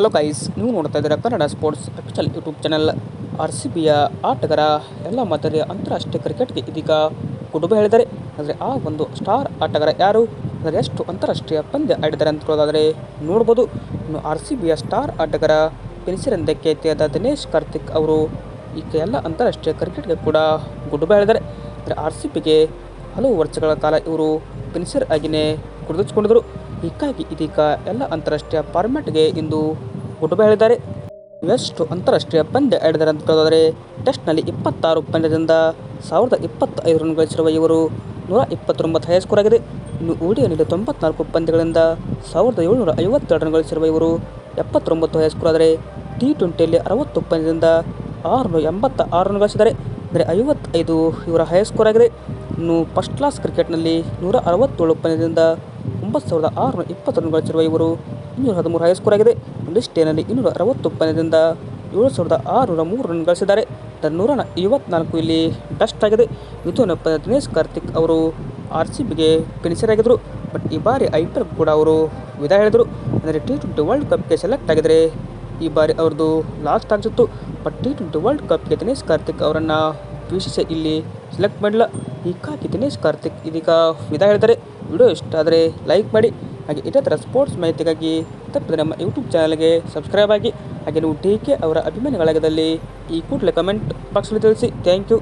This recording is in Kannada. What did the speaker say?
ಹಲೋ ಗೈಸ್ ನೀವು ನೋಡ್ತಾ ಇದ್ದೀರಾ Kannada sports official YouTube channel R C ಬಿಯ ಆಟಗಾರ, ಎಲ್ಲ ಮಾದರಿಯ ಅಂತಾರಾಷ್ಟ್ರೀಯ ಕ್ರಿಕೆಟ್ಗೆ ಇದೀಗ ಕುಟುಂಬ ಹೇಳಿದ್ದಾರೆ. ಅಂದರೆ ಆ ಒಂದು ಸ್ಟಾರ್ ಆಟಗಾರ ಯಾರು? ಅಂದರೆ ಎಷ್ಟು ಅಂತಾರಾಷ್ಟ್ರೀಯ ಪಂದ್ಯ ಆಡಿದ್ದಾರೆ ಅಂತ ಹೇಳೋದಾದರೆ ನೋಡ್ಬೋದು. ಇನ್ನು ಆರ್ ಸಿ ಬಿಯ ಸ್ಟಾರ್ ಆಟಗಾರ ಪೆನ್ಸಿರಂದಕ್ಕೆ ತೆರೆದ ದಿನೇಶ್ ಕಾರ್ತಿಕ್ ಅವರು ಈಗ ಎಲ್ಲ ಅಂತಾರಾಷ್ಟ್ರೀಯ ಕ್ರಿಕೆಟ್ಗೆ ಕೂಡ ಗುಡುಬ ಹೇಳಿದ್ದಾರೆ. ಅಂದರೆ ಆರ್ ಸಿ ಬಿಗೆ ಹಲವು ವರ್ಷಗಳ ಕಾಲ ಇವರು ಪೆನ್ಸಿರ್ ಆಗಿನೇ ಗುರುತಿಸಿಕೊಂಡಿದ್ದರು ಹೀಗಾಗಿ ಇದೀಗ ಎಲ್ಲ ಅಂತಾರಾಷ್ಟ್ರೀಯ ಫಾರ್ಮ್ಯಾಟ್ಗೆ ಇಂದು ಗುಡುಬ ಹೇಳಿದ್ದಾರೆ. ವೆಸ್ಟ್ ಅಂತಾರಾಷ್ಟ್ರೀಯ ಪಂದ್ಯ ಆಡಿದ್ದಾರೆ ಅಂತ ಹೇಳೋದಾದರೆ ಟೆಸ್ಟ್ನಲ್ಲಿ ಇಪ್ಪತ್ತಾರು ಪಂದ್ಯದಿಂದ ಸಾವಿರದ ಇಪ್ಪತ್ತೈದು ರನ್ ಗಳಿಸಿರುವ ಇವರು ನೂರ ಇಪ್ಪತ್ತೊಂಬತ್ತು ಹೈ ಸ್ಕೋರ್ ಆಗಿದೆ. ಇನ್ನು ಓಡಿಯಲ್ಲಿ ತೊಂಬತ್ನಾಲ್ಕು ಪಂದ್ಯಗಳಿಂದ ಸಾವಿರದ ಏಳುನೂರ ಐವತ್ತೆರಡು ರನ್ ಗಳಿಸಿರುವ ಇವರು ಎಪ್ಪತ್ತೊಂಬತ್ತು ಹೈ ಸ್ಕೋರ್ ಆದರೆ ಟಿ ಟ್ವೆಂಟಿಯಲ್ಲಿ ಅರವತ್ತು ಪಂದ್ಯದಿಂದ ಆರುನೂರ ಎಂಬತ್ತ ಆರು ರನ್ ಗಳಿಸಿದ್ದಾರೆ. ಅಂದರೆ ಐವತ್ತೈದು ಇವರ ಹೈ ಸ್ಕೋರ್ ಆಗಿದೆ. ಇನ್ನು ಫಸ್ಟ್ ಕ್ಲಾಸ್ ಕ್ರಿಕೆಟ್ನಲ್ಲಿ ನೂರ ಅರವತ್ತೇಳು ಪಂದ್ಯದಿಂದ ಒಂಬತ್ತು ಸಾವಿರದ ಆರುನೂರ ಇಪ್ಪತ್ತು ರನ್ ಗಳಿಸಿರುವ ಇವರು ಇನ್ನೂರ ಹದಿಮೂರು ಹೈ ಸ್ಕೋರ್ ಆಗಿದೆ. ಲಿಸ್ಟೇನಲ್ಲಿ ಇನ್ನೂರ ಅರವತ್ತು ಪಂದ್ಯದಿಂದ ಏಳು ಸಾವಿರದ ಆರುನೂರ ಮೂರು ರನ್ ಗಳಿಸಿದ್ದಾರೆ. ನೂರ ಐವತ್ನಾಲ್ಕು ಇಲ್ಲಿ ಡಸ್ಟ್ ಆಗಿದೆ. ಮಿಥುನ ಪಂದ್ಯ ದಿನೇಶ್ ಕಾರ್ತಿಕ್ ಅವರು ಆರ್ ಸಿ ಬಿಗೆ ಫಿನಿಷರ್ ಆಗಿದ್ದರು ಬಟ್ ಈ ಬಾರಿ ಐ ಪಿ ಎಲ್ ಕೂಡ ಅವರು ವಿದಾಯ ಹೇಳಿದರು. ಅಂದರೆ ಟಿ ಟ್ವೆಂಟಿ ವರ್ಲ್ಡ್ ಕಪ್ಗೆ ಸೆಲೆಕ್ಟ್ ಆಗಿದರೆ ಈ ಬಾರಿ ಅವ್ರದ್ದು ಲಾಸ್ಟ್ ಆಗಿಸಿತ್ತು ಬಟ್ ಟಿ ಟ್ವೆಂಟಿ ವರ್ಲ್ಡ್ ಕಪ್ಗೆ ದಿನೇಶ್ ಕಾರ್ತಿಕ್ ಅವರನ್ನು ಬಿ ಸಿ ಸಿ ಇಲ್ಲಿ ಸೆಲೆಕ್ಟ್ ಮಾಡಿಲ್ಲ ಈ ದಿನೇಶ್ ಕಾರ್ತಿಕ್ ಇದೀಗ ವಿಧ ಹೇಳ್ತಾರೆ. ವಿಡಿಯೋ ಇಷ್ಟ ಆದರೆ ಲೈಕ್ ಮಾಡಿ. ಹಾಗೆ ಇದೇ ಥರ ಸ್ಪೋರ್ಟ್ಸ್ ಮಾಹಿತಿಗಾಗಿ ತಪ್ಪದೆ ನಮ್ಮ ಯೂಟ್ಯೂಬ್ ಚಾನಲ್ಗೆ ಸಬ್ಸ್ಕ್ರೈಬ್ ಆಗಿ. ಹಾಗೆ ನೀವು ಟೀಕೆ ಅವರ ಅಭಿಮಾನಿಗಳಾಗದಲ್ಲಿ ಈ ಕೂಡಲೇ ಕಮೆಂಟ್ ಬಾಕ್ಸಲ್ಲಿ ತಿಳಿಸಿ. Thank you